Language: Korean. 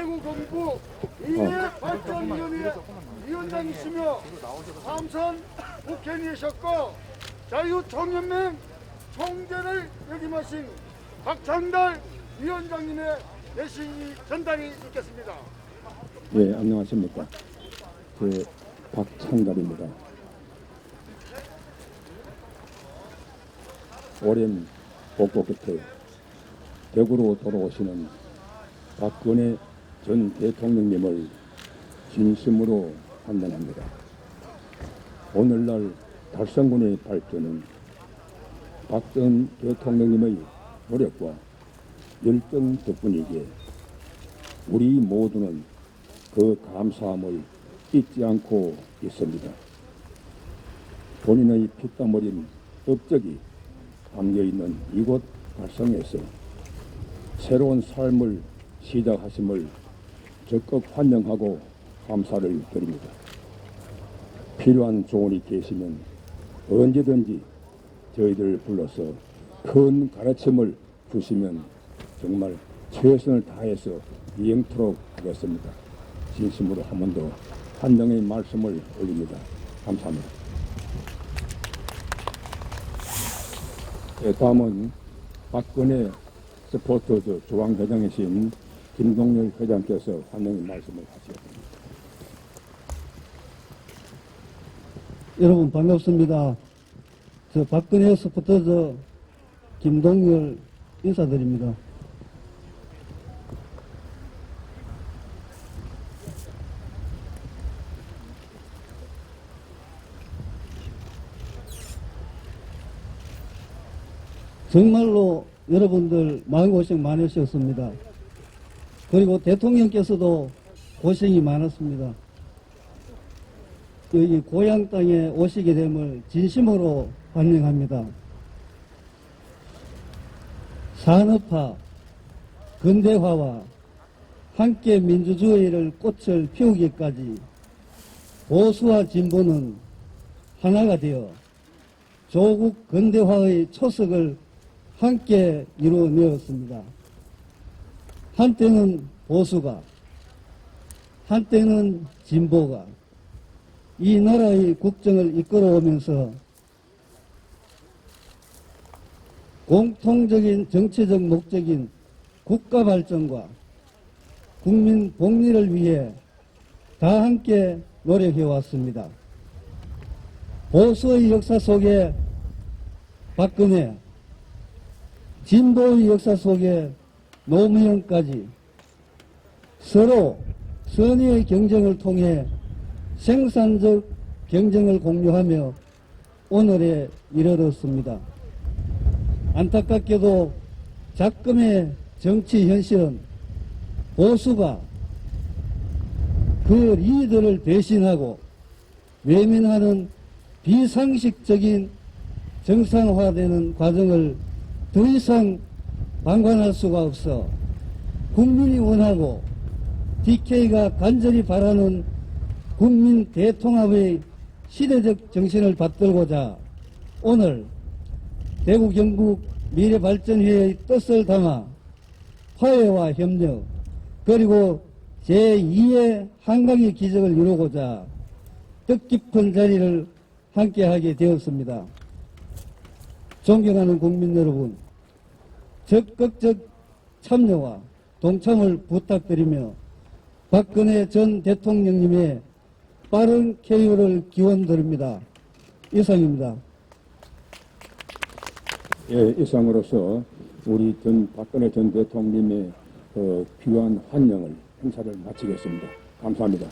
대구 공부 이내 어. 발전 위원회 위원장이시며 삼선 국회의원이셨고 자유총연맹 총재를 역임하신 박창달 위원장님의 내신 전달이 있겠습니다. 네, 안녕하십니까. 그 박창달입니다. 오랜 복고 끝에 대구로 돌아오시는 박근혜 전 대통령님을 진심으로 환영합니다. 오늘날 달성군의 발전은 박전 대통령님의 노력과 열정 덕분이기에 우리 모두는 그 감사함을 잊지 않고 있습니다. 본인의 피땀 어린 업적이 담겨 있는 이곳 달성에서 새로운 삶을 시작하심을 적극 환영하고 감사를 드립니다. 필요한 조언이 계시면 언제든지 저희들 불러서 큰 가르침을 주시면 정말 최선을 다해서 이행토록 하겠습니다. 진심으로 한 번 더 환영의 말씀을 올립니다. 감사합니다. 예, 다음은 박근혜 스포츠 조항회장이신 김동열 회장께서 환영의 말씀을 하시겠습니다. 여러분 반갑습니다. 저 박근혜 스포터즈 김동열 인사드립니다. 정말로 여러분들 마음고생 많으셨습니다. 그리고 대통령께서도 고생이 많았습니다. 여기 고향 땅에 오시게 됨을 진심으로 환영합니다. 산업화, 근대화와 함께 민주주의를 꽃을 피우기까지 보수와 진보는 하나가 되어 조국 근대화의 초석을 함께 이루어내었습니다. 한때는 보수가, 한때는 진보가, 이 나라의 국정을 이끌어오면서 공통적인 정치적 목적인 국가 발전과 국민 복리를 위해 다 함께 노력해 왔습니다. 보수의 역사 속에 박근혜, 진보의 역사 속에 노무현까지 서로 선의의 경쟁을 통해 생산적 경쟁을 공유하며 오늘에 이르렀습니다. 안타깝게도 작금의 정치 현실은 보수가 그 리더를 대신하고 외면하는 비상식적인 정상화되는 과정을 더 이상 방관할 수가 없어 국민이 원하고 DK가 간절히 바라는 국민 대통합의 시대적 정신을 받들고자 오늘 대구 경북 미래발전회의 뜻을 담아 화해와 협력 그리고 제2의 한강의 기적을 이루고자 뜻깊은 자리를 함께하게 되었습니다. 존경하는 국민 여러분, 적극적 참여와 동참을 부탁드리며 박근혜 전 대통령님의 빠른 쾌유를 기원드립니다. 이상입니다. 예, 이상으로서 우리 전 박근혜 전 대통령님의 그 귀한 환영을 행사를 마치겠습니다. 감사합니다.